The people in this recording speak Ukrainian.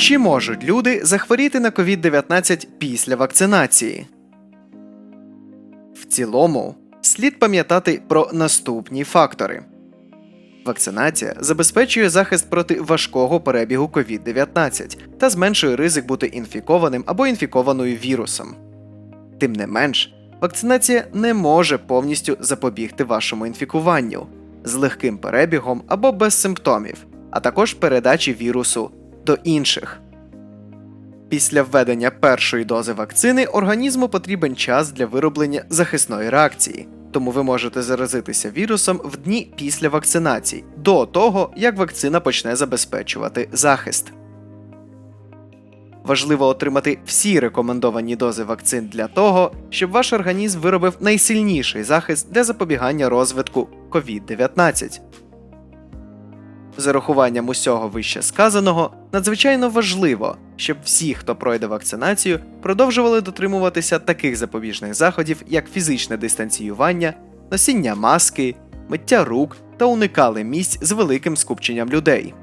Чи можуть люди захворіти на COVID-19 після вакцинації? В цілому слід пам'ятати про наступні фактори. Вакцинація забезпечує захист проти важкого перебігу COVID-19 та зменшує ризик бути інфікованим або інфікованою вірусом. Тим не менш, вакцинація не може повністю запобігти вашому інфікуванню з легким перебігом або без симптомів, а також передачі вірусу до інших. Після введення першої дози вакцини організму потрібен час для вироблення захисної реакції, тому ви можете заразитися вірусом в дні після вакцинації, до того як вакцина почне забезпечувати захист. Важливо отримати всі рекомендовані дози вакцин для того, щоб ваш організм виробив найсильніший захист для запобігання розвитку COVID-19. З урахуванням усього вище сказаного, надзвичайно важливо, щоб всі, хто пройде вакцинацію, продовжували дотримуватися таких запобіжних заходів, як фізичне дистанціювання, носіння маски, миття рук та уникали місць з великим скупченням людей.